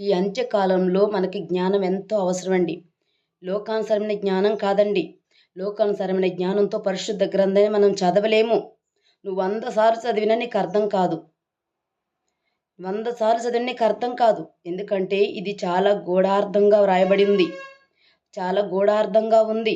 ఈ అంత్యకాలంలో మనకి జ్ఞానం ఎంతో అవసరమండి. లోకానుసరమైన జ్ఞానం కాదండి. లోకానుసరమైన జ్ఞానంతో పరిశుద్ధ గ్రంథాన్ని మనం చదవలేము. నువ్వు వంద సార్లు చదివినా నీకు అర్థం కాదు. వంద సార్లు చదివిన నీకు అర్థం కాదు. ఎందుకంటే ఇది చాలా గూఢార్థంగా వ్రాయబడింది. చాలా గూఢార్థంగా ఉంది.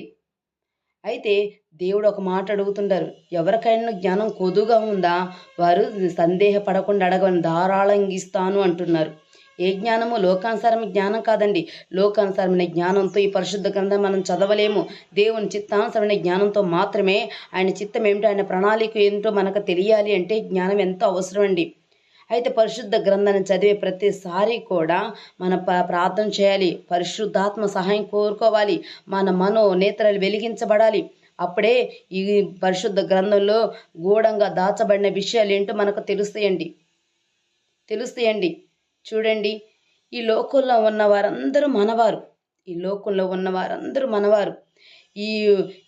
అయితే దేవుడు ఒక మాట అడుగుతుంటారు. ఎవరికైనా జ్ఞానం కొదుగా ఉందా? వారు సందేహపడకుండా అడగని ధారాళంగా ఇస్తాను అంటున్నారు. ఏ జ్ఞానము లోకానుసారం జ్ఞానం కాదండి. లోకానుసారమైన జ్ఞానంతో ఈ పరిశుద్ధ గ్రంథం మనం చదవలేము. దేవుని చిత్తానుసరమైన జ్ఞానంతో మాత్రమే ఆయన చిత్తం ఏమిటో ఆయన ప్రణాళిక ఏంటో మనకు తెలియాలి అంటే జ్ఞానం ఎంతో అవసరం అండి అయితే పరిశుద్ధ గ్రంథాన్ని చదివే ప్రతిసారి కూడా మన ప ప్రార్థన చేయాలి. పరిశుద్ధాత్మ సహాయం కోరుకోవాలి. మన మనో నేత్రాలు వెలిగించబడాలి. అప్పుడే ఈ పరిశుద్ధ గ్రంథంలో గూఢంగా దాచబడిన విషయాలు ఏంటో మనకు తెలుస్తాయండి. తెలుస్తాయండి. చూడండి ఈ లోకంలో ఉన్న వారందరూ మనవారు. ఈ లోకంలో ఉన్న వారందరూ మనవారు. ఈ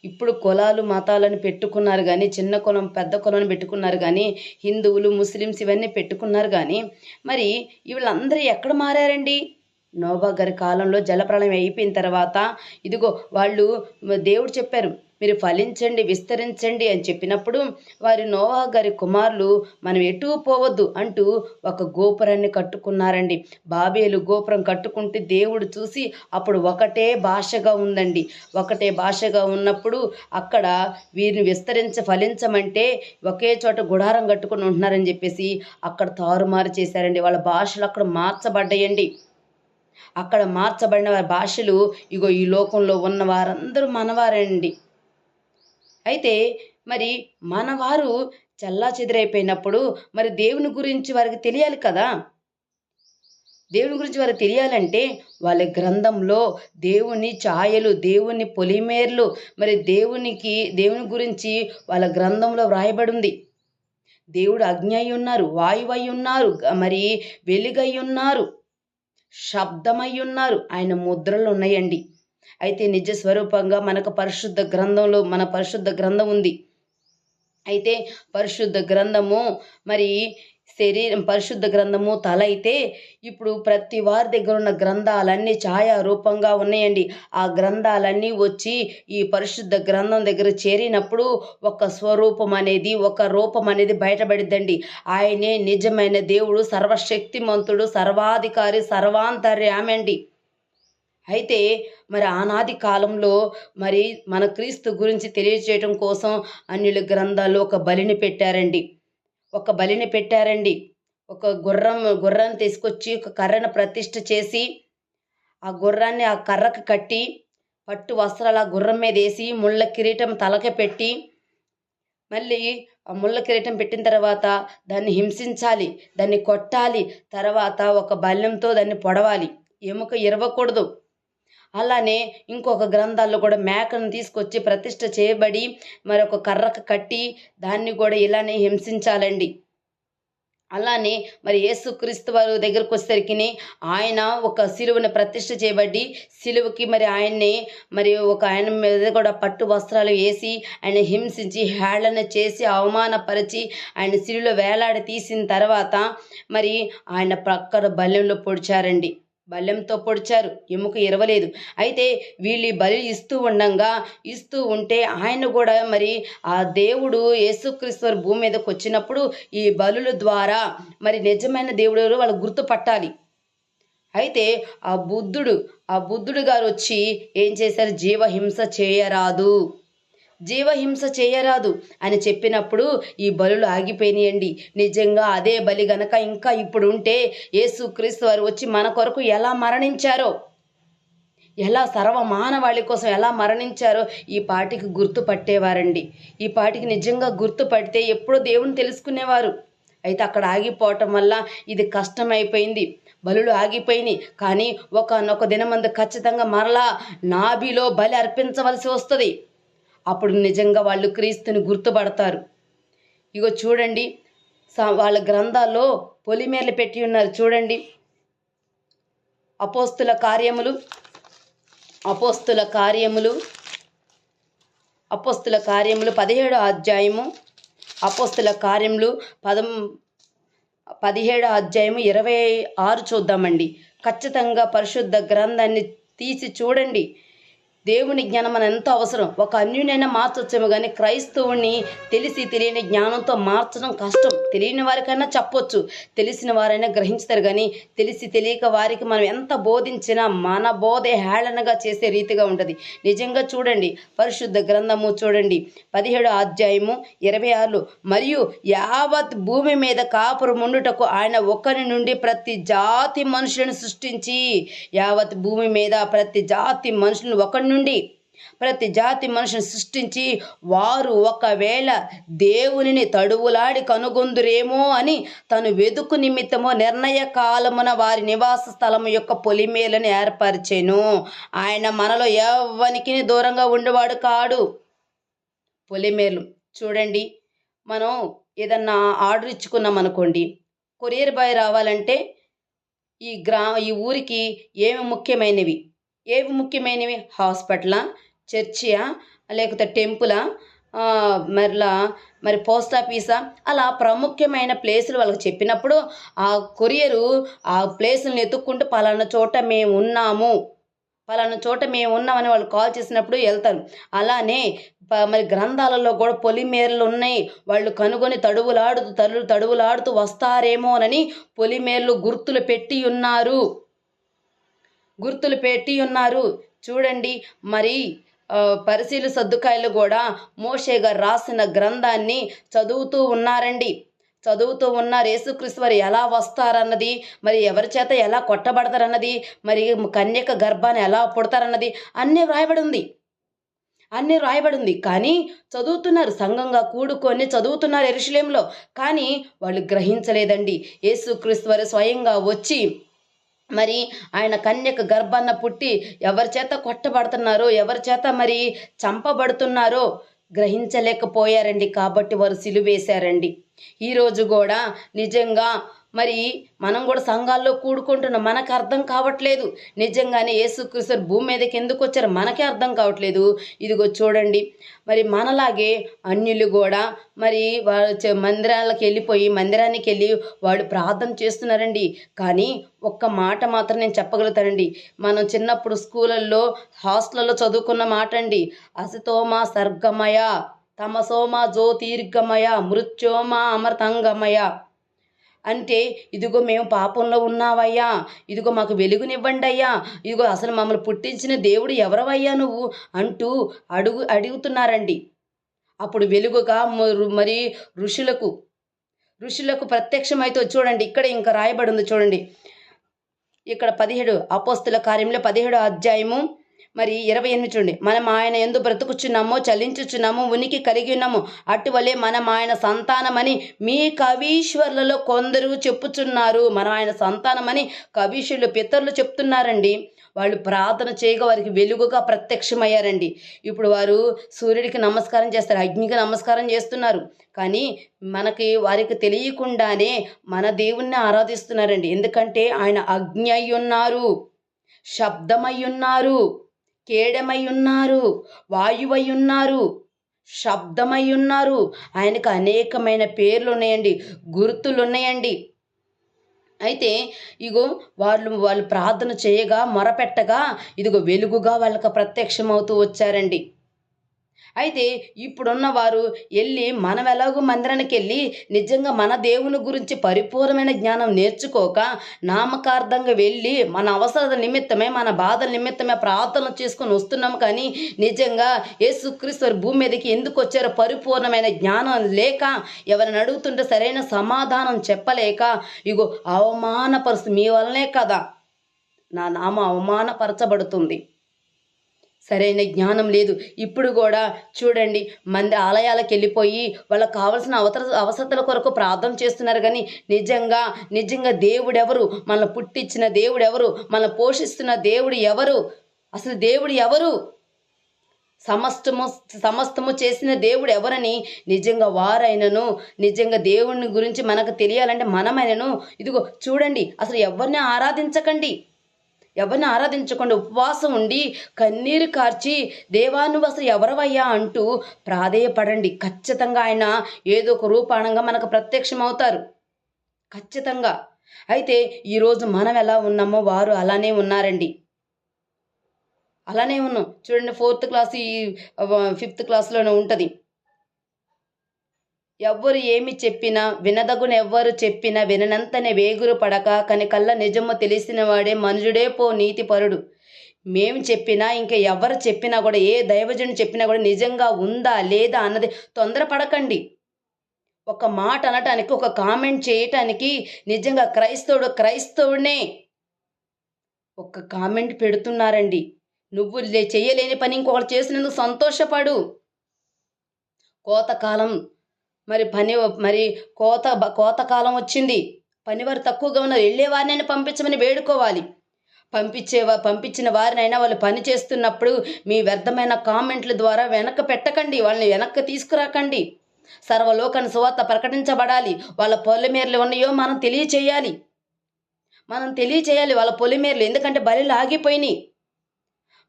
ఇప్పుడు కులాలు మతాలను పెట్టుకున్నారు కానీ చిన్న కులం పెద్ద కులం పెట్టుకున్నారు కానీ హిందువులు ముస్లిమ్స్ ఇవన్నీ పెట్టుకున్నారు కానీ మరి వీళ్ళందరూ ఎక్కడ మారారండి? నోబా గారి కాలంలో జలప్రళయం అయిపోయిన తర్వాత ఇదిగో వాళ్ళు దేవుడు చెప్పారు మీరు ఫలించండి విస్తరించండి అని చెప్పినప్పుడు వారి నోవా గారి కుమారులు మనం ఎటు పోవద్దు అంటూ ఒక గోపురాన్ని కట్టుకున్నారండి. బాబేలు గోపురం కట్టుకుంటే దేవుడు చూసి అప్పుడు ఒకటే భాషగా ఉందండి. ఒకటే భాషగా ఉన్నప్పుడు అక్కడ వీరిని విస్తరించ ఫలించమంటే ఒకే చోట గుడారం కట్టుకుని ఉంటున్నారని చెప్పేసి అక్కడ తారుమారు చేశారండి. వాళ్ళ భాషలు అక్కడ మార్చబడ్డాయండి. అక్కడ మార్చబడిన వారి భాషలు ఇగో ఈ లోకంలో ఉన్న వారందరూ మనవారండి. అయితే మరి మనవారు చల్లా చెదిరైపోయినప్పుడు మరి దేవుని గురించి వారికి తెలియాలి కదా? దేవుని గురించి వారికి తెలియాలంటే వాళ్ళ గ్రంథంలో దేవుని ఛాయలు దేవుని పొలిమేర్లు మరి దేవునికి దేవుని గురించి వాళ్ళ గ్రంథంలో వ్రాయబడి ఉంది దేవుడు అగ్ని అయి ఉన్నారు వాయువై ఉన్నారు మరి వెలుగై ఉన్నారు శబ్దమై ఉన్నారు ఆయన ముద్రలు ఉన్నాయండి అయితే నిజ స్వరూపంగా మనకు పరిశుద్ధ గ్రంథంలో మన పరిశుద్ధ గ్రంథం ఉంది. అయితే పరిశుద్ధ గ్రంథము మరి శరీరం పరిశుద్ధ గ్రంథము తల అయితే ఇప్పుడు ప్రతి వారి దగ్గర ఉన్న గ్రంథాలన్నీ ఛాయా రూపంగా ఉన్నాయండి. ఆ గ్రంథాలన్నీ వచ్చి ఈ పరిశుద్ధ గ్రంథం దగ్గర చేరినప్పుడు ఒక స్వరూపం అనేది ఒక రూపం అనేది బయటపడిద్దండి. ఆయనే నిజమైన దేవుడు సర్వశక్తిమంతుడు సర్వాధికారి సర్వాంతర్యామండి అండి. అయితే మరి ఆనాది కాలంలో మరి మన క్రీస్తు గురించి తెలియజేయటం కోసం అన్యుల గ్రంథాల్లో ఒక బలిని పెట్టారండి. ఒక బలిని పెట్టారండి. ఒక గుర్రం గుర్రాన్ని తీసుకొచ్చి ఒక కర్రను ప్రతిష్ఠ చేసి ఆ గుర్రాన్ని ఆ కర్రకు కట్టి పట్టు వస్త్రాలు ఆ గుర్రం మీద వేసి ముళ్ళ కిరీటం తలకి పెట్టి మళ్ళీ ఆ ముళ్ళ కిరీటం పెట్టిన తర్వాత దాన్ని హింసించాలి దాన్ని కొట్టాలి తర్వాత ఒక బల్యంతో దాన్ని పొడవాలి. ఎముక ఇరవకూడదు. అలానే ఇంకొక గ్రంథాల్లో కూడా మేకను తీసుకొచ్చి ప్రతిష్ట చేయబడి మరొక కర్రకు కట్టి దాన్ని కూడా ఇలానే హింసించాలండి. అలానే మరి యేసుక్రీస్తు వారి దగ్గరకు వచ్చేసరికి ఆయన ఒక సిలువను ప్రతిష్ట చేయబడి సిలువకి మరి ఆయన్ని మరి ఒక ఆయన మీద కూడా పట్టు వస్త్రాలు వేసి ఆయన హింసించి హేళన చేసి అవమానపరిచి ఆయన సిలువలో వేలాడి తీసిన తర్వాత మరి ఆయన ప్రక్కన బల్లెంలో పొడిచారండి. బలెంతో పొడిచారు. ఎముక ఇరవలేదు అయితే వీళ్ళు బలి ఇస్తూ ఉండంగా ఇస్తూ ఉంటే ఆయన కూడా మరి ఆ దేవుడు యేసుక్రీశ్వర్ భూమి మీదకి వచ్చినప్పుడు ఈ బలుల ద్వారా మరి నిజమైన దేవుడు వాళ్ళు గుర్తుపట్టాలి. అయితే ఆ బుద్ధుడు ఆ బుద్ధుడు గారు వచ్చి ఏం చేశారు? జీవహింస చేయరాదు. జీవహింస చేయరాదు అని చెప్పినప్పుడు ఈ బలులు ఆగిపోయినాయండి. నిజంగా అదే బలి గనక ఇంకా ఇప్పుడు ఉంటే యేసుక్రీస్తు వారు వచ్చి మన కొరకు ఎలా మరణించారో ఎలా సర్వమానవాళి కోసం ఎలా మరణించారో ఈ పాటికి గుర్తుపట్టేవారండి. ఈ పాటికి నిజంగా గుర్తుపడితే ఎప్పుడో దేవుని తెలుసుకునేవారు. అయితే అక్కడ ఆగిపోవటం వల్ల ఇది కష్టమైపోయింది. బలులు ఆగిపోయినాయి. కానీ ఒకనొక దినమందు ఖచ్చితంగా మరలా నాభిలో బలి అర్పించవలసి వస్తుంది. అప్పుడు నిజంగా వాళ్ళు క్రీస్తుని గుర్తుపడతారు. ఇగో చూడండి వాళ్ళ గ్రంథాల్లో పొలిమేర్లు పెట్టి ఉన్నారు చూడండి. అపోస్తుల కార్యములు అపోస్తుల కార్యములు అపోస్తుల కార్యములు పదిహేడో అధ్యాయము అపోస్తుల కార్యములు పదం పదిహేడు అధ్యాయము ఇరవై ఆరు చూద్దామండి. ఖచ్చితంగా పరిశుద్ధ గ్రంథాన్ని తీసి చూడండి. దేవుని జ్ఞానం మన ఎంతో అవసరం. ఒక అన్యునైనా మార్చొచ్చేమో కానీ క్రైస్తవుని తెలిసి తెలియని జ్ఞానంతో మార్చడం కష్టం. తెలియని వారికైనా చెప్పొచ్చు. తెలిసిన వారైనా గ్రహించుతారు కానీ తెలిసి తెలియక వారికి మనం ఎంత బోధించినా మన బోధే హేళనగా చేసే రీతిగా ఉంటుంది. నిజంగా చూడండి పరిశుద్ధ గ్రంథము చూడండి. పదిహేడు అధ్యాయము ఇరవై ఆరులో మరియు యావత్ భూమి మీద కాపురు ముండుటకు ఆయన ఒక్కరి నుండి ప్రతి జాతి మనుషులను సృష్టించి యావత్ భూమి మీద ప్రతి జాతి మనుషులను ఒకరి నుండి ప్రతి జాతి మనుషుని సృష్టించి వారు ఒకవేళ దేవునిని తడువులాడి కనుగొందురేమో అని తను వెదుకు నిమిత్తమో నిర్ణయ కాలమున వారి నివాస స్థలము యొక్క పొలిమేలను ఏర్పరిచెను. ఆయన మనలో ఎవ్వనికి దూరంగా ఉండేవాడు కాడు. పొలిమేలు చూడండి మనం ఏదన్నా ఆర్డర్ ఇచ్చుకున్నాం అనుకోండి కొరియర్ బాయ్ రావాలంటే ఈ గ్రా ఈ ఊరికి ఏమి ముఖ్యమైనవి? ఏవి ముఖ్యమైనవి? హాస్పిటలా? చర్చియా? లేకపోతే టెంపులా? మరలా మరి పోస్ట్ ఆఫీసా? అలా ప్రాముఖ్యమైన ప్లేసులు వాళ్ళకి చెప్పినప్పుడు ఆ కొరియరు ఆ ప్లేసులను ఎత్తుక్కుంటూ పలానా చోట మేము ఉన్నాము. పలానా చోట మేము ఉన్నామని వాళ్ళు కాల్ చేసినప్పుడు వెళ్తారు. అలానే ప- మరి గ్రంథాలలో కూడా పొలిమేరలు ఉన్నాయి. వాళ్ళు కనుగొని తడువులాడుతూ తడు తడువులాడుతూ వస్తారేమోనని పొలిమేర్లు గుర్తులు పెట్టి ఉన్నారు. గుర్తులు పెట్టి ఉన్నారు. చూడండి మరి ఆ, పరిశీలు సర్దుకాయలు కూడా మోషే గారు రాసిన గ్రంథాన్ని చదువుతూ ఉన్నారండి. చదువుతూ ఉన్నారు. యేసుక్రీస్తు వారు ఎలా వస్తారన్నది మరి ఎవరి చేత ఎలా కొట్టబడతారన్నది మరి కన్యక గర్భాన్ని ఎలా పుడతారన్నది అన్నీ వ్రాయబడి ఉంది అన్నీ వ్రాయబడి ఉంది కానీ చదువుతున్నారు సంఘంగా కూడుకొని చదువుతున్నారు ఎరుషులేంలో కానీ వాళ్ళు గ్రహించలేదండి. యేసుక్రీస్తు వారు స్వయంగా వచ్చి మరి ఆయన కన్యక గర్భాన్న పుట్టి ఎవరి చేత కొట్టబడుతున్నారో ఎవరి చేత మరి చంపబడుతున్నారో గ్రహించలేకపోయారండి. కాబట్టి వారు సిలువేశారండి. ఈరోజు కూడా నిజంగా మరి మనం కూడా సంఘాల్లో కూడుకుంటున్నాం మనకు అర్థం కావట్లేదు. నిజంగానే యేసుక్రీస్తు భూమి మీదకి ఎందుకు వచ్చారు మనకే అర్థం కావట్లేదు. ఇదిగో చూడండి. మరి మనలాగే అన్యులు కూడా మరి వాళ్ళ మందిరాలకు వెళ్ళిపోయి మందిరానికి వెళ్ళి వాళ్ళు ప్రార్థన చేస్తున్నారండి. కానీ ఒక్క మాట మాత్రం నేను చెప్పగలుగుతానండి. మనం చిన్నప్పుడు స్కూళ్ళల్లో హాస్టల్లో చదువుకున్న మాట అండి. అసితోమ సర్గమయ తమసోమ జ్యోతిర్గమయ మృత్యోమ అమృతంగమయ అంటే ఇదిగో మేము పాపంలో ఉన్నావయ్యా. ఇదిగో మాకు వెలుగునివ్వండి అయ్యా ఇదిగో అసలు మమ్మల్ని పుట్టించిన దేవుడు ఎవరవయ్యా నువ్వు? అంటూ అడుగు అడుగుతున్నారండి. అప్పుడు వెలుగుగా మ- మరి ఋషులకు ఋషులకు ప్రత్యక్షమైతే చూడండి. ఇక్కడ ఇంకా రాయబడి ఉంది చూడండి. ఇక్కడ పదిహేడు అపోస్తుల కార్యంలో పదిహేడు అధ్యాయము మరి ఇరవై ఎనిమిది చూడండి. మనం ఆయన ఎందు బ్రతుకుచున్నామో చలించుచున్నాము ఉనికి కలిగి ఉన్నాము అటువలే మనం ఆయన సంతానమని మీ కవీశ్వర్లలో కొందరు చెప్పుచున్నారు. మనం ఆయన సంతానమని కవీశ్వరులు పితరులు చెప్తున్నారండి. వాళ్ళు ప్రార్థన చేయగా వారికి వెలుగుగా ప్రత్యక్షమయ్యారండి. ఇప్పుడు వారు సూర్యుడికి నమస్కారం చేస్తారు అగ్నికి నమస్కారం చేస్తున్నారు. కానీ మనకి వారికి తెలియకుండానే మన దేవుణ్ణి ఆరాధిస్తున్నారండి. ఎందుకంటే ఆయన అగ్ని అయి ఉన్నారు శబ్దమై ఉన్నారు కేడమై ఉన్నారు వాయువై ఉన్నారు శబ్దమై ఉన్నారు ఆయనకు అనేకమైన పేర్లు ఉన్నాయండి గుర్తులు ఉన్నాయండి అయితే ఇగో వాళ్ళు వాళ్ళు ప్రార్థన చేయగా మొరపెట్టగా ఇదిగో వెలుగుగా వాళ్ళకి ప్రత్యక్షమవుతూ వచ్చారండి. అయితే ఇప్పుడున్న వారు వెళ్ళి మనం ఎలాగో మందిరానికి వెళ్ళి నిజంగా మన దేవుని గురించి పరిపూర్ణమైన జ్ఞానం నేర్చుకోక నామకార్థంగా వెళ్ళి మన అవసరాల నిమిత్తమే మన బాధల నిమిత్తమే ప్రార్థనలు చేసుకొని వస్తున్నాం కానీ నిజంగా యేసుక్రీస్తు భూమి మీదకి ఎందుకు వచ్చారో పరిపూర్ణమైన జ్ఞానం లేక ఎవరిని అడుగుతుంటే సరైన సమాధానం చెప్పలేక ఇగో అవమానపరుస్తు మీ వల్లనే కదా నా నామ అవమానపరచబడుతుంది. సరైన జ్ఞానం లేదు. ఇప్పుడు కూడా చూడండి మంది ఆలయాలకు వెళ్ళిపోయి వాళ్ళకి కావాల్సిన అవసర అవసరతల కొరకు ప్రార్థన చేస్తున్నారు కానీ నిజంగా నిజంగా దేవుడెవరు? మనల్ని పుట్టించిన దేవుడెవరు? మనల్ని పోషిస్తున్న దేవుడు ఎవరు? అసలు దేవుడు ఎవరు? సమస్తము సమస్తము చేసిన దేవుడు ఎవరని నిజంగా వారైనను నిజంగా దేవుని గురించి మనకు తెలియాలంటే మనమైనను. ఇదిగో చూడండి అసలు ఎవరిని ఆరాధించకండి. ఎవరిని ఆరాధించకుండా ఉపవాసం ఉండి కన్నీరు కార్చి దేవా నువ్వు అసలు ఎవరవయ్యా? అంటూ ప్రాధేయపడండి. ఖచ్చితంగా ఆయన ఏదో ఒక రూపాణంగా మనకు ప్రత్యక్షమవుతారు. ఖచ్చితంగా. అయితే ఈరోజు మనం ఎలా ఉన్నామో వారు అలానే ఉన్నారండి. అలానే ఉన్నాం. చూడండి ఫోర్త్ క్లాస్ ఈ ఫిఫ్త్ క్లాస్లోనే ఉంటుంది. ఎవ్వరు ఏమి చెప్పినా వినదగున ఎవ్వరు చెప్పినా విననంతనే వేగురు పడక కని కళ్ళ నిజము తెలిసినవాడే మనుజుడే పో నీతిపరుడు మేము చెప్పినా ఇంకా ఎవరు చెప్పినా కూడా ఏ దైవజను చెప్పినా కూడా నిజంగా ఉందా లేదా అన్నది తొందరపడకండి. ఒక మాట అనటానికి ఒక కామెంట్ చేయటానికి నిజంగా క్రైస్తవుడు క్రైస్తవుడినే ఒక కామెంట్ పెడుతున్నారండి. నువ్వు లే చేయలేని పని ఇంకొకరు చేసినందుకు సంతోషపడు. కోతకాలం మరి పని మరి కోత కోత కోతకాలం వచ్చింది. పనివారు తక్కువగా ఉన్నారు. వెళ్ళేవారినైనా పంపించమని వేడుకోవాలి. పంపించే పంపించిన వారినైనా వాళ్ళు పని చేస్తున్నప్పుడు మీ వ్యర్థమైన కామెంట్ల ద్వారా వెనక్కి పెట్టకండి. వాళ్ళని వెనక్కి తీసుకురాకండి. సర్వలోకాన్ని సువార్త ప్రకటించబడాలి. వాళ్ళ పొలిమేరలు ఉన్నాయో మనం తెలియచేయాలి. మనం తెలియచేయాలి వాళ్ళ పొలిమేరలు ఎందుకంటే బలిలు ఆగిపోయినాయి.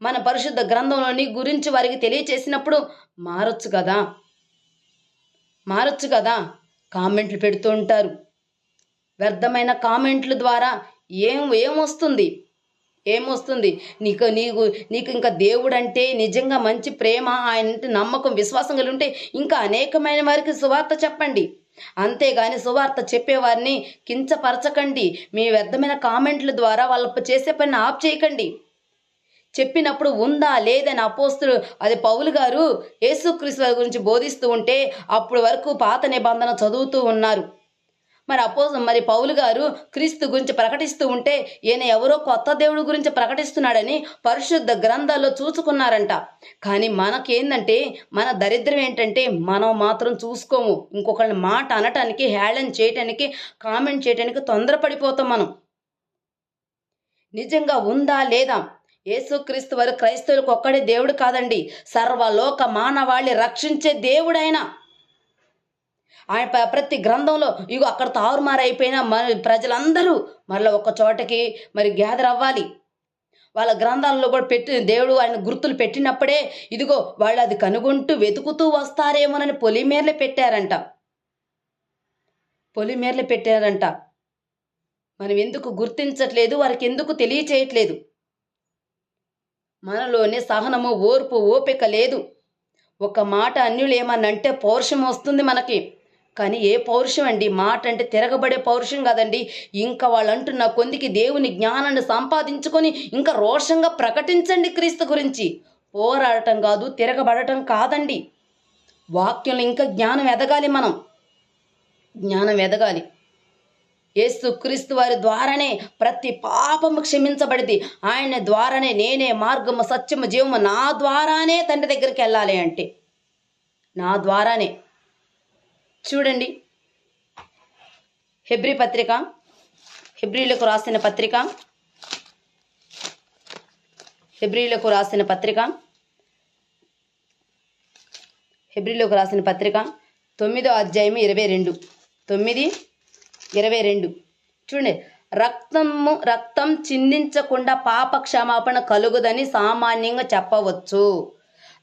మన పరిశుద్ధ గ్రంథంలోని గురించి వారికి తెలియచేసినప్పుడు మారొచ్చు కదా. మారొచ్చు కదా? కామెంట్లు పెడుతూ ఉంటారు. వ్యర్థమైన కామెంట్ల ద్వారా ఏం ఏమొస్తుంది ఏమొస్తుంది నీకు నీకు నీకు ఇంకా దేవుడు అంటే నిజంగా మంచి ప్రేమ ఆయన నమ్మకం విశ్వాసం కలిగి ఉంటే ఇంకా అనేకమైన వారికి సువార్త చెప్పండి. అంతేగాని సువార్త చెప్పేవారిని కించపరచకండి. మీ వ్యర్థమైన కామెంట్ల ద్వారా వాళ్ళ చేసే పని ఆఫ్ చేయకండి. చెప్పినప్పుడు ఉందా లేదని అపోస్తులు అది పౌలు గారు యేసుక్రీస్తు గురించి బోధిస్తూ ఉంటే అప్పుడు వరకు పాత నిబంధన చదువుతూ ఉన్నారు. మరి అపో మరి పౌలు గారు క్రీస్తు గురించి ప్రకటిస్తూ ఉంటే ఈయన ఎవరో కొత్త దేవుడి గురించి ప్రకటిస్తున్నాడని పరిశుద్ధ గ్రంథాల్లో చూసుకున్నారంట. కానీ మనకేందంటే మన దరిద్రం ఏంటంటే మనం మాత్రం చూసుకోము. ఇంకొకరిని మాట అనటానికి హేళన చేయటానికి కామెంట్ చేయటానికి తొందరపడిపోతాం మనం. నిజంగా ఉందా లేదా? యేసుక్రీస్తు వారు క్రైస్తవులకు ఒక్కడే దేవుడు కాదండి. సర్వలోక మానవాళి రక్షించే దేవుడైన ఆయన ప- ప్రతి గ్రంథంలో ఇగో అక్కడ తారుమారైపోయిన మన ప్రజలందరూ మరల ఒక చోటకి మరి గ్యాదర్ అవ్వాలి. వాళ్ళ గ్రంథాల్లో కూడా పెట్టి దేవుడు ఆయన గుర్తులు పెట్టినప్పుడే ఇదిగో వాళ్ళు అది కనుగొంటూ వెతుకుతూ వస్తారేమోనని పొలిమేర్లు పెట్టారంట. పొలిమేర్లు పెట్టారంట. మనం ఎందుకు గుర్తించట్లేదు వారికి ఎందుకు తెలియచేయట్లేదు? మనలోనే సహనము ఓర్పు ఓపిక లేదు. ఒక మాట అన్యులేమనంటే పౌరుషం వస్తుంది మనకి. కానీ ఏ పౌరుషం అండి? మాట అంటే తిరగబడే పౌరుషం కాదండి. ఇంకా వాళ్ళు అంటున్న కొందికి దేవుని జ్ఞానాన్ని సంపాదించుకొని ఇంకా రోషంగా ప్రకటించండి క్రీస్తు గురించి. పోరాడటం కాదు తిరగబడటం కాదండి. వాక్యంలో ఇంకా జ్ఞానం ఎదగాలి మనం. జ్ఞానం ఎదగాలి. యేసు క్రీస్తు వారి ద్వారానే ప్రతి పాపము క్షమించబడింది. ఆయన ద్వారానే నేనే మార్గము సత్యము జీవము నా ద్వారానే తండ్రి దగ్గరికి వెళ్ళాలి అంటే. నా ద్వారానే. చూడండి. హెబ్రి పత్రిక హెబ్రిలకు రాసిన పత్రిక. హెబ్రిలకు రాసిన పత్రిక. హెబ్రిలకు రాసిన పత్రిక తొమ్మిదో అధ్యాయం ఇరవై రెండు. తొమ్మిది ఇరవై రెండు. చూడండి రక్తము రక్తం చిందించకుండా పాప క్షమాపణ కలుగుదని సామాన్యంగా చెప్పవచ్చు.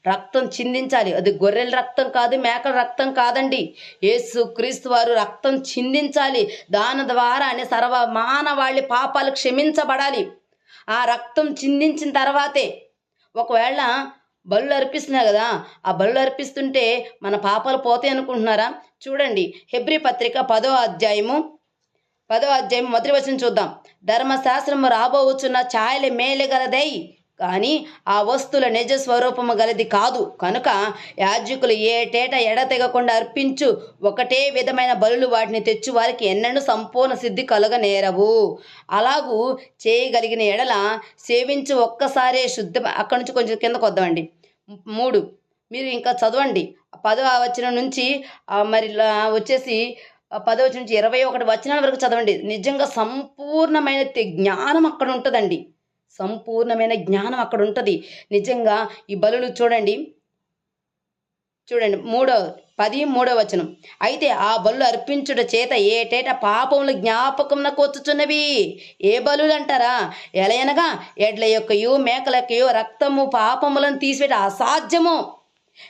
రక్తం చిందించాలి. అది గొర్రెల రక్తం కాదు మేకల రక్తం కాదండి. యేసు క్రీస్తు వారు రక్తం చిందించాలి. దాని ద్వారానే సర్వ మానవాళి పాపాలు క్షమించబడాలి. ఆ రక్తం చిందించిన తర్వాతే ఒకవేళ బళ్ళు అర్పిస్తున్నా కదా ఆ బళ్ళు అర్పిస్తుంటే మన పాపాలు పోతాయి అనుకుంటున్నారా? చూడండి హెబ్రి పత్రిక పదో అధ్యాయము పదో అధ్యాయం మొదటి వచనం చూద్దాం. ధర్మశాస్త్రము రాబోవచ్చున్న ఛాయల మేలు గలదై కానీ ఆ వస్తువుల నిజ స్వరూపము గలది కాదు. కనుక యాజకులు ఏటేట ఎడతెగకుండా అర్పించు ఒకటే విధమైన బలులు వాటిని తెచ్చు వారికి ఎన్నడూ సంపూర్ణ సిద్ధి కలగనేరవు. అలాగూ చేయగలిగిన ఎడల సేవించి ఒక్కసారే శుద్ధ అక్కడి నుంచి కొంచెం కిందకు వద్దామండి. మూడు మీరు ఇంకా చదవండి. పదవ వచ్చిన నుంచి మరి వచ్చేసి పదవచనం పదో వచనం నుంచి ఇరవై ఒకటి వచనాల వరకు చదవండి. నిజంగా సంపూర్ణమైన జ్ఞానం అక్కడ ఉంటుందండి. సంపూర్ణమైన జ్ఞానం అక్కడ ఉంటుంది. నిజంగా ఈ బలులు చూడండి. చూడండి మూడో పది మూడో వచనం. అయితే ఆ బలు అర్పించుట చేత ఏటేట పాపములు జ్ఞాపకమునకు వచ్చుచున్నవి? ఏ బలు అంటారా? ఎలయనగా ఎడ్ల యొక్కయు మేకల యొక్కయు రక్తము పాపములను తీసివేట అసాధ్యము.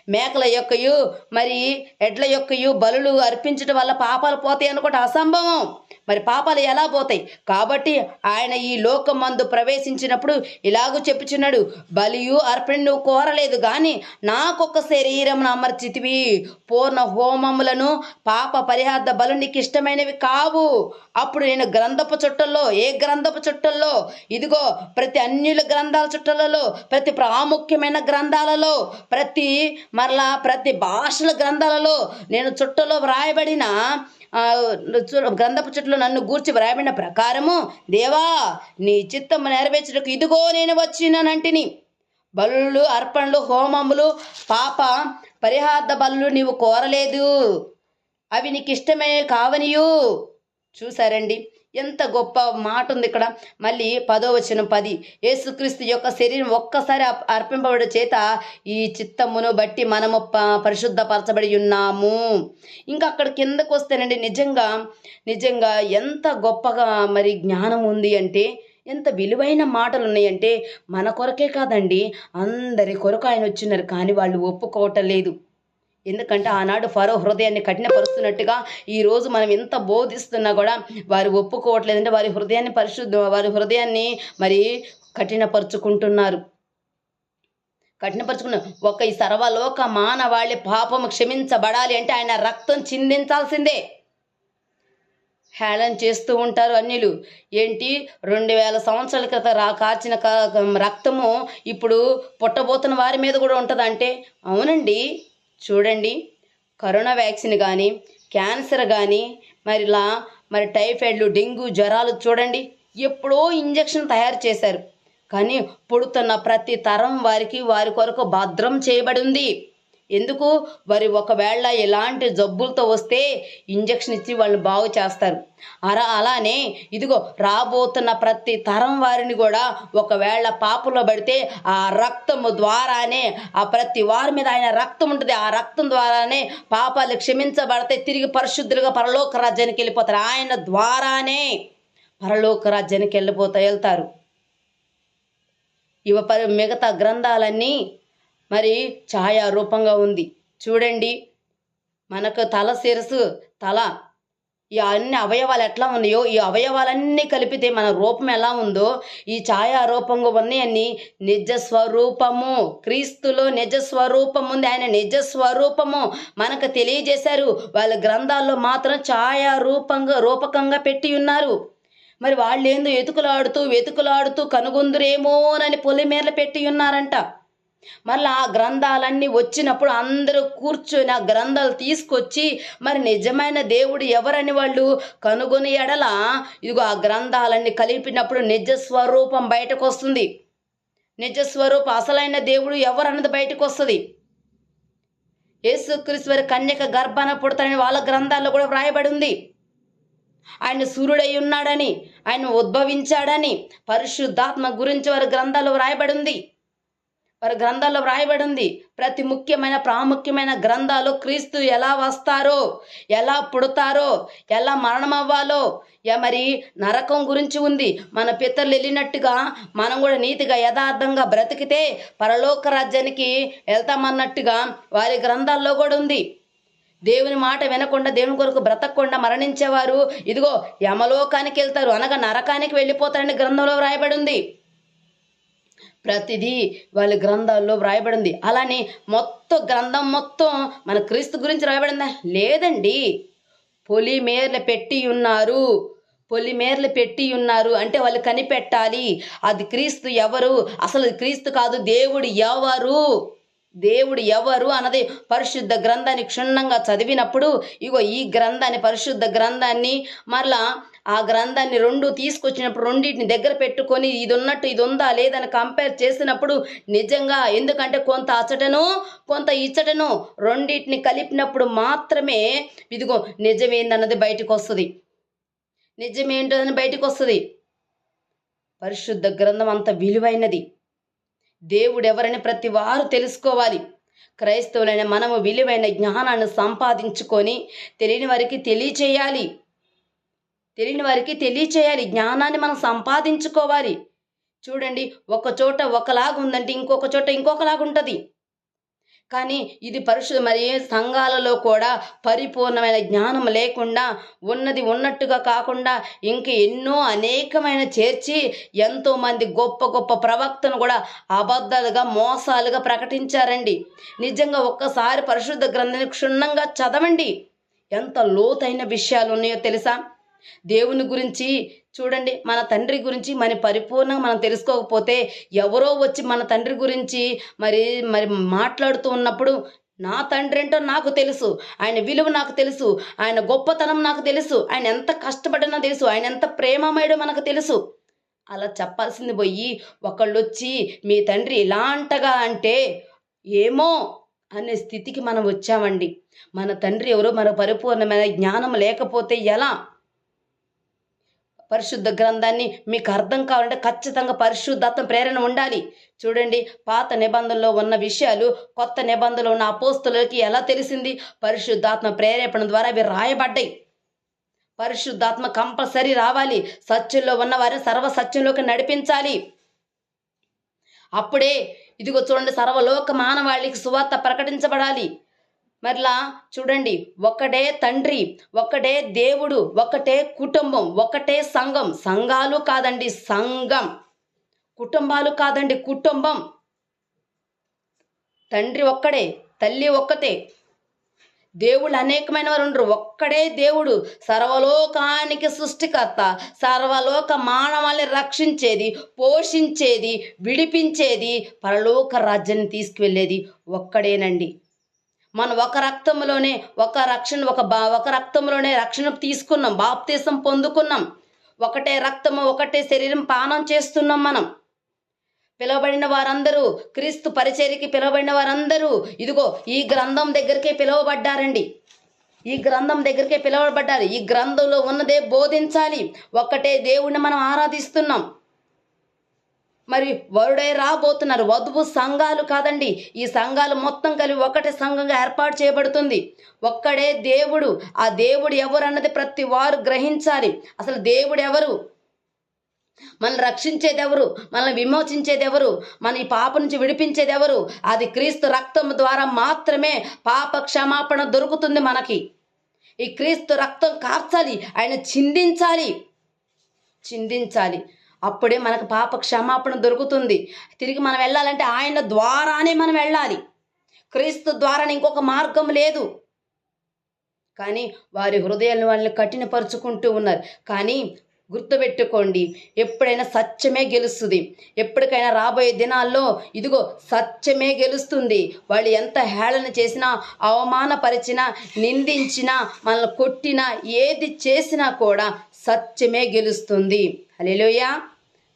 మేకల యొక్కయు మరి ఎడ్ల యొక్కయు బలులు అర్పించడం వల్ల పాపాలు పోతాయి అనుకుంటే అసంభవం. మరి పాపాలు ఎలా పోతాయి? కాబట్టి ఆయన ఈ లోకం మందు ప్రవేశించినప్పుడు ఇలాగూ చెప్పుచున్నాడు బలియు అర్పణ నువ్వు కోరలేదు కానీ నాకొక శరీరం అమర్చితివి. పూర్ణ హోమములను పాప పరిహార్థ బలు నీకు ఇష్టమైనవి కావు. అప్పుడు నేను గ్రంథపు చుట్టల్లో ఏ గ్రంథపు చుట్టల్లో? ఇదిగో ప్రతి అన్యుల గ్రంథాల చుట్టలలో ప్రతి ప్రాముఖ్యమైన గ్రంథాలలో ప్రతి మరలా ప్రతి భాషల గ్రంథాలలో నేను చుట్టలో వ్రాయబడిన గ్రంథపు చుట్టలో నన్ను గూర్చి వ్రాయబడిన ప్రకారము దేవా నీ చిత్తం నెరవేర్చుటకు ఇదిగో నేను వచ్చినానంటిని. బలులు అర్పణలు హోమములు పాప పరిహార్థ బలులు నీవు కోరలేదు. అవి నీకు ఇష్టమే కావనియు. చూసారండి ఎంత గొప్ప మాట ఉంది ఇక్కడ. మళ్ళీ పదో వచనం పది. యేసుక్రీస్తు యొక్క శరీరం ఒక్కసారి అర్పింపబడి చేత ఈ చిత్తమును బట్టి మనము ప- పరిశుద్ధపరచబడి ఉన్నాము. ఇంకా అక్కడ కిందకు వస్తేనండి నిజంగా నిజంగా ఎంత గొప్పగా మరి జ్ఞానం ఉంది అంటే ఎంత విలువైన మాటలు ఉన్నాయంటే మన కొరకే కాదండి. అందరి కొరకు ఆయన వచ్చినారు కానీ వాళ్ళు ఒప్పుకోవటం లేదు. ఎందుకంటే ఆనాడు ఫరో హృదయాన్ని కఠినపరుస్తున్నట్టుగా ఈ రోజు మనం ఎంత బోధిస్తున్నా కూడా వారు ఒప్పుకోవట్లేదంటే వారి హృదయాన్ని పరిశుద్ధ వారి హృదయాన్ని మరి కఠినపరుచుకుంటున్నారు. కఠినపరుచుకున్న ఒక ఈ సర్వలోక మానవాళి పాపము క్షమించబడాలి అంటే ఆయన రక్తం చిందించాల్సిందే. హేళన చేస్తూ ఉంటారు అన్యులు. ఏంటి? రెండు వేల సంవత్సరాల క్రితం రా కాచిన రక్తము ఇప్పుడు పుట్టబోతున్న వారి మీద కూడా ఉంటుందంటే. అవునండి. చూడండి. కరోనా వ్యాక్సిన్ కానీ క్యాన్సర్ కానీ మరి ఇలా మరి టైఫాయిడ్లు డెంగ్యూ జ్వరాలు చూడండి. ఎప్పుడో ఇంజెక్షన్ తయారు చేశారు. కానీ పుడుతున్న ప్రతి తరం వారికి వారి కొరకు భద్రం చేయబడి ఉంది ఎందుకు? వారి ఒకవేళ ఎలాంటి జబ్బులతో వస్తే ఇంజెక్షన్ ఇచ్చి వాళ్ళని బాగు చేస్తారు. అలా అలానే ఇదిగో రాబోతున్న ప్రతి తరం వారిని కూడా ఒకవేళ పాపంలో పడితే ఆ రక్తము ద్వారానే ఆ ప్రతి వారి మీద ఆయన రక్తం ఉంటుంది. ఆ రక్తం ద్వారానే పాపాలు క్షమించబడితే తిరిగి పరిశుద్ధులుగా పరలోక రాజ్యానికి వెళ్ళిపోతారు. ఆయన ద్వారానే పరలోక రాజ్యానికి వెళ్ళిపోతా వెళ్తారు. ఇవ పరి మిగతా గ్రంథాలన్నీ మరి ఛాయా రూపంగా ఉంది. చూడండి మనకు తల శిరసు తల ఈ అన్ని అవయవాలు ఎట్లా ఉన్నాయో ఈ అవయవాలన్నీ కలిపితే మన రూపం ఎలా ఉందో ఈ ఛాయా రూపంగా ఉన్నాయని నిజ స్వరూపము క్రీస్తులో నిజస్వరూపం ఉంది. ఆయన నిజ స్వరూపము మనకు తెలియజేశారు. వాళ్ళ గ్రంథాల్లో మాత్రం ఛాయా రూపంగా రూపకంగా పెట్టి ఉన్నారు. మరి వాళ్ళు ఏందో ఎతుకులాడుతూ వెతుకులాడుతూ కనుగొందురేమోనని పొలిమేరలు పెట్టి ఉన్నారంట. మళ్ళీ ఆ గ్రంథాలన్నీ వచ్చినప్పుడు అందరూ కూర్చొని ఆ గ్రంథాలు తీసుకొచ్చి మరి నిజమైన దేవుడు ఎవరని వాళ్ళు కనుగొని ఎడల ఇదిగో ఆ గ్రంథాలన్నీ కలిపినప్పుడు నిజ స్వరూపం బయటకు వస్తుంది నిజ స్వరూపం అసలైన దేవుడు ఎవరన్నది బయటకు వస్తుంది యేసుక్రీస్తు వారి కన్యక గర్భాన పుడతారని వాళ్ళ గ్రంథాల్లో కూడా వ్రాయబడి ఉంది ఆయన సూర్యుడై ఉన్నాడని ఆయన ఉద్భవించాడని పరిశుద్ధాత్మ గురించి వారి గ్రంథాలు వ్రాయబడి ఉంది వారి గ్రంథాల్లో వ్రాయబడి ఉంది ప్రతి ముఖ్యమైన ప్రాముఖ్యమైన గ్రంథాలు క్రీస్తు ఎలా వస్తారో ఎలా పుడతారో ఎలా మరణమవ్వాలో యా మరి నరకం గురించి ఉంది. మన పితరులు వెళ్ళినట్టుగా మనం కూడా నీతిగా యథార్థంగా బ్రతికితే పరలోక రాజ్యానికి వెళ్తామన్నట్టుగా వారి గ్రంథాల్లో కూడా ఉంది. దేవుని మాట వినకుండా దేవుని కొరకు బ్రతకకుండా మరణించేవారు ఇదిగో యమలోకానికి వెళ్తారు అనగా నరకానికి వెళ్ళిపోతారని గ్రంథంలో వ్రాయబడి ఉంది. ప్రతిదీ వాళ్ళ గ్రంథాల్లో వ్రాయబడింది. అలానే మొత్తం గ్రంథం మొత్తం మన క్రీస్తు గురించి రాయబడిందా లేదండి. పొలిమేర్లు పెట్టి ఉన్నారు. పొలిమేర్లు పెట్టి ఉన్నారు అంటే వాళ్ళు కనిపెట్టాలి. అది క్రీస్తు ఎవరు? అసలు క్రీస్తు కాదు దేవుడు ఎవరు? దేవుడు ఎవరు అన్నది పరిశుద్ధ గ్రంథాన్ని క్షుణ్ణంగా చదివినప్పుడు ఇగో ఈ గ్రంథాన్ని పరిశుద్ధ గ్రంథాన్ని మరలా ఆ గ్రంథాన్ని రెండు తీసుకొచ్చినప్పుడు రెండింటిని దగ్గర పెట్టుకొని ఇది ఉన్నట్టు ఇది ఉందా లేదని కంపేర్ చేసినప్పుడు నిజంగా ఎందుకంటే కొంత అచటను కొంత ఇచ్చటను రెండింటిని కలిపినప్పుడు మాత్రమే ఇదిగో నిజమేందన్నది బయటకు వస్తుంది అని బయటకు వస్తుంది పరిశుద్ధ గ్రంథం అంత విలువైనది. దేవుడు ఎవరని ప్రతి వారు తెలుసుకోవాలి. క్రైస్తవులైన మనము విలువైన జ్ఞానాన్ని సంపాదించుకొని తెలియని వారికి తెలియచేయాలి. తెలియని వారికి తెలియచేయాలి. జ్ఞానాన్ని మనం సంపాదించుకోవాలి. చూడండి ఒక చోట ఒకలాగా ఉందంటే ఇంకొక చోట ఇంకొకలాగా ఉంటుంది కానీ ఇది పరిశు మరి సంఘాలలో కూడా పరిపూర్ణమైన జ్ఞానం లేకుండా ఉన్నది ఉన్నట్టుగా కాకుండా ఇంక ఎన్నో అనేకమైన చేర్చి ఎంతోమంది గొప్ప గొప్ప ప్రవక్తను కూడా అబద్ధాలుగా మోసాలుగా ప్రకటించారండి. నిజంగా ఒక్కసారి పరిశుద్ధ గ్రంథాన్ని క్షుణ్ణంగా చదవండి. ఎంత లోతైన విషయాలు ఉన్నాయో తెలుసా? దేవుని గురించి చూడండి మన తండ్రి గురించి మన పరిపూర్ణంగా మనం తెలుసుకోకపోతే ఎవరో వచ్చి మన తండ్రి గురించి మరి మరి మాట్లాడుతూ ఉన్నప్పుడు నా తండ్రి ఏంటో నాకు తెలుసు ఆయన విలువ నాకు తెలుసు ఆయన గొప్పతనం నాకు తెలుసు ఆయన ఎంత కష్టపడినా తెలుసు ఆయన ఎంత ప్రేమమయుడో మనకు తెలుసు. అలా చెప్పాల్సింది పోయి ఒకళ్ళు వచ్చి మీ తండ్రి ఇలాంటగా అంటే ఏమో అనే స్థితికి మనం వచ్చామండి. మన తండ్రి ఎవరో మన పరిపూర్ణమైన జ్ఞానం లేకపోతే ఎలా? పరిశుద్ధ గ్రంథాన్ని మీకు అర్థం కావాలంటే ఖచ్చితంగా పరిశుద్ధాత్మ ప్రేరణ ఉండాలి. చూడండి పాత నిబంధనలో ఉన్న విషయాలు కొత్త నిబంధనలో ఉన్న అపోస్తులకి ఎలా తెలిసింది? పరిశుద్ధాత్మ ప్రేరేపణ ద్వారా అవి రాయబడ్డాయి. పరిశుద్ధాత్మ కంపల్సరీ రావాలి. సత్యంలో ఉన్న వారిని సర్వ సత్యంలోకి నడిపించాలి. అప్పుడే ఇదిగో చూడండి సర్వలోక మానవాళికి సువార్త ప్రకటించబడాలి. మరలా చూడండి ఒకటే తండ్రి ఒకటే దేవుడు ఒకటే కుటుంబం ఒకటే సంఘం. సంఘాలు కాదండి సంఘం. కుటుంబాలు కాదండి కుటుంబం. తండ్రి ఒక్కడే తల్లి ఒక్కతే. దేవుళ్ళు అనేకమైన వారు ఉండరు. ఒక్కడే దేవుడు. సర్వలోకానికి సృష్టికర్త సర్వలోక మానవాల్ని రక్షించేది పోషించేది విడిపించేది పరలోక రాజ్యాన్ని తీసుకువెళ్ళేది ఒక్కడేనండి. మనం ఒక రక్తంలోనే ఒక రక్షణ ఒక బా ఒక రక్తంలోనే రక్షణ తీసుకున్నాం బాప్తీసం పొందుకున్నాం. ఒకటే రక్తము ఒకటే శరీరం పానం చేస్తున్నాం మనం. పిలువబడిన వారందరూ క్రీస్తు పరిచర్యకి పిలువబడిన వారందరూ ఇదిగో ఈ గ్రంథం దగ్గరికే పిలువబడ్డారండి. ఈ గ్రంథం దగ్గరికే పిలువబడ్డారు. ఈ గ్రంథంలో ఉన్నదే బోధించాలి. ఒక్కటే దేవుణ్ణి మనం ఆరాధిస్తున్నాం. మరి వరుడై రాబోతున్నారు. వధువు సంఘాలు కాదండి. ఈ సంఘాలు మొత్తం కలిపి ఒకటే సంఘంగా ఏర్పాటు చేయబడుతుంది. ఒక్కడే దేవుడు. ఆ దేవుడు ఎవరు అన్నది ప్రతి వారు గ్రహించాలి. అసలు దేవుడు ఎవరు? మనల్ని రక్షించేది ఎవరు? మనల్ని విమోచించేది ఎవరు? మన ఈ పాప నుంచి విడిపించేది ఎవరు? అది క్రీస్తు రక్తం ద్వారా మాత్రమే పాప క్షమాపణ దొరుకుతుంది మనకి. ఈ క్రీస్తు రక్తం కార్చాలి. ఆయన చిందించాలి. చిందించాలి. అప్పుడే మనకు పాప క్షమాపణ దొరుకుతుంది. తిరిగి మనం వెళ్ళాలంటే ఆయన ద్వారానే మనం వెళ్ళాలి. క్రీస్తు ద్వారానే ఇంకొక మార్గం లేదు. కానీ వారి హృదయాలను వాళ్ళని కఠినపరుచుకుంటూ ఉన్నారు. కానీ గుర్తుపెట్టుకోండి ఎప్పుడైనా సత్యమే గెలుస్తుంది. ఎప్పటికైనా రాబోయే దినాల్లో ఇదిగో సత్యమే గెలుస్తుంది. వాళ్ళు ఎంత హేళన చేసినా అవమానపరిచినా నిందించినా మనల్ని కొట్టినా ఏది చేసినా కూడా సత్యమే గెలుస్తుంది. హల్లెలూయా.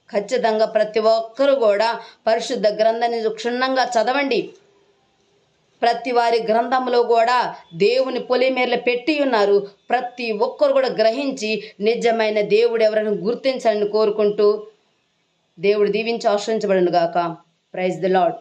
ఖచ్చితంగా ప్రతి ఒక్కరు కూడా పరిశుద్ధ గ్రంథాన్ని క్షుణ్ణంగా చదవండి. ప్రతి వారి గ్రంథంలో కూడా దేవుని పొలిమేర్లు పెట్టి ఉన్నారు. ప్రతి ఒక్కరు కూడా గ్రహించి నిజమైన దేవుడు ఎవరైనా గుర్తించాలని కోరుకుంటూ దేవుడు దీవించి ఆశ్రయించబడను గాక. Praise the lord